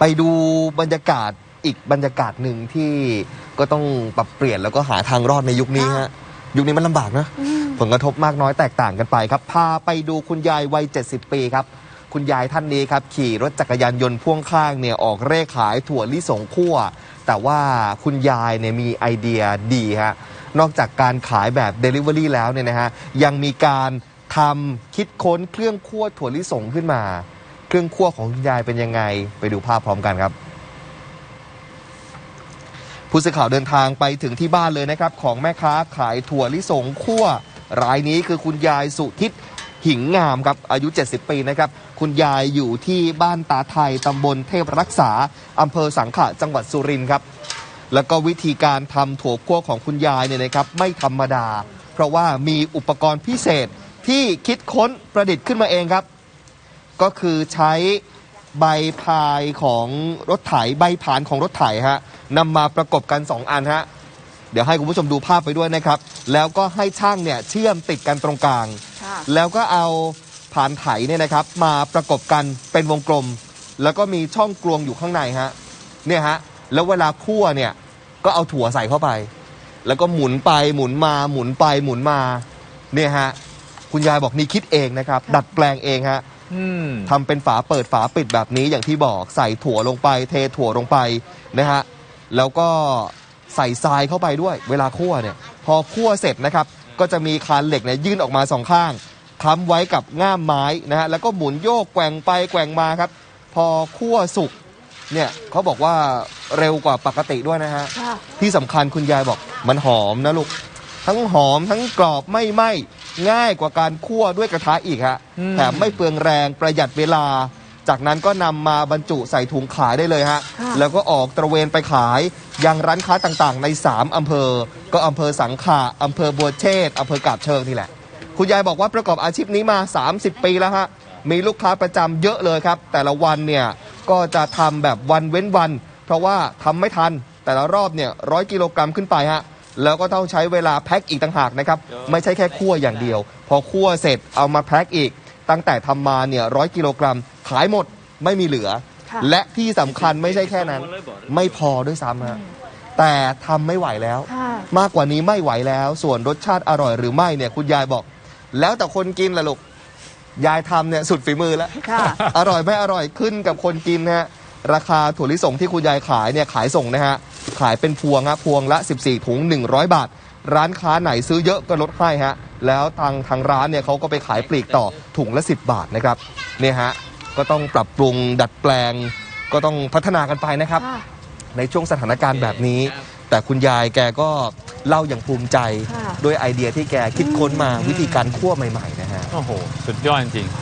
ไปดูบรรยากาศอีกบรรยากาศหนึ่งที่ก็ต้องปรับเปลี่ยนแล้วก็หาทางรอดในยุคนี้ฮะยุคนี้มันลำบากนะอืมผลกระทบมากน้อยแตกต่างกันไปครับ พาไปดูคุณยายวัย 70 ปีครับ คุณยายท่านนี้ครับ ขี่รถจักรยานยนต์พ่วงข้างเนี่ยออกเร่ขายถั่วลิสงคั่ว แต่ว่าคุณยายเนี่ยมีไอเดียดีฮะนอกจากการขายแบบ Delivery แล้วเนี่ยนะฮะยังมีการทำคิดค้นเครื่องคั่วถั่วลิสงขึ้นมา เครื่องคั่วของคุณยายเป็นยังไง ไปดูภาพพร้อมกันครับ ผู้สื่อข่าวเดินทางไปถึงที่บ้านเลยนะครับ ของแม่ค้าขายถั่วลิสงคั่วรายนี้คือคุณยายสุทิศหิงงามครับอายุ 70 ปีนะครับ คุณยายอยู่ที่บ้านตาไทยตำบลเทพรักษาอำเภอสังขะจังหวัดสุรินทร์ครับ แล้วก็วิธีการทำถั่วคั่วของคุณยายเนี่ยนะครับ ไม่ธรรมดา เพราะว่ามีอุปกรณ์พิเศษที่คิดค้นประดิษฐ์ขึ้นมาเองครับ ก็คือใช้ใบพายของรถไถใบผานของรถไถฮะนำมาประกบกัน 2 อันฮะเดี๋ยวให้คุณผู้ชมดูภาพไปด้วยนะครับ แล้วก็ให้ช่างเนี่ยเชื่อมติดกันตรงกลาง ค่ะ แล้วก็เอาผานไถเนี่ยนะครับ มาประกบกันเป็นวงกลม แล้วก็มีช่องกลวงอยู่ข้างในฮะเนี่ยฮะแล้วเวลาคั่วเนี่ยก็เอาถั่วใส่เข้าไป แล้วก็หมุนไปหมุนมาหมุนไปหมุนมาเนี่ยฮะคุณยายบอกนี่คิดเองนะครับ ดัดแปลงเองฮะ อืมทำเป็นฝาเปิดฝาปิดแบบนี้อย่างที่บอกใส่ถั่วลงไป เทถั่วลงไปนะฮะแล้วก็ใส่ทรายเข้าไปด้วย เวลาคั่วเนี่ย พอคั่วเสร็จนะครับ ก็จะมีคานเหล็กเนี่ยยื่นออกมาสองข้างค้ำไว้กับง่ามไม้นะฮะแล้วก็หมุนโยกแกว่งไปแกว่งมาครับ พอคั่วสุกเนี่ยเขาบอกว่าเร็วกว่าปกติด้วยนะฮะ ค่ะ ที่สำคัญคุณยายบอกมันหอมนะลูก ทั้งหอมทั้งกรอบไม่ไหม้ ง่ายกว่าการคั่วด้วยกระทะอีกฮะอืมแถมไม่เปลืองแรงประหยัดเวลา จากนั้นก็นำมาบรรจุใส่ถุงขายได้เลยฮะค่ะแล้วก็ออกตระเวนไปขายยังร้านค้าต่างๆ ใน 3อำเภอ ก็อำเภอสังขะอำเภอบัวเชษฐ์อำเภอกาบเชิงนี่แหละ คุณยายบอกว่าประกอบอาชีพนี้มา 30 ปีแล้วฮะมีลูกค้าประจำเยอะเลยครับ แต่ละวันเนี่ยก็จะทำแบบวันเว้นวัน เพราะว่าทำไม่ทันแต่ละรอบเนี่ยร้อยกิโลกรัมขึ้นไปฮะ แล้วก็ต้องใช้เวลาแพ็คอีกต่างหากนะครับ ไม่ใช่แค่คั่วอย่างเดียว พอคั่วเสร็จเอามาแพ็คอีก ตั้งแต่ทำมาเนี่ยร้อยกิโลกรัม ขายหมดไม่มีเหลือค่ะและที่สำคัญไม่ใช่แค่นั้น ไม่พอด้วยซ้ำฮะแต่ทำไม่ไหวแล้วค่ะมากกว่านี้ไม่ไหวแล้ว ส่วนรสชาติอร่อยหรือไม่เนี่ยคุณยายบอก แล้วแต่คนกินละลูกยายทำเนี่ยสุดฝีมือแล้วค่ะอร่อยไม่อร่อยขึ้นกับคนกินนะฮะราคาถั่วลิสงที่คุณยายขายเนี่ยขายส่งนะฮะ ขายเป็นพวงฮะพวงละ 14 ถุง 100 บาท ร้านค้าไหนซื้อเยอะก็ลดให้ฮะแล้วทางทางร้านเนี่ยเขาก็ไปขายปลีกต่อถุงละ 10 บาทนะครับเนี่ยฮะก็ต้องปรับปรุงดัดแปลง ก็ต้องพัฒนากันไปนะครับค่ะในช่วงสถานการณ์แบบนี้ แต่คุณยายแกก็เล่าอย่างภูมิใจค่ะด้วยไอเดียที่แกคิดค้นมาวิธีการคั่วใหม่ๆนะฮะโอ้โห สุดยอดจริงๆ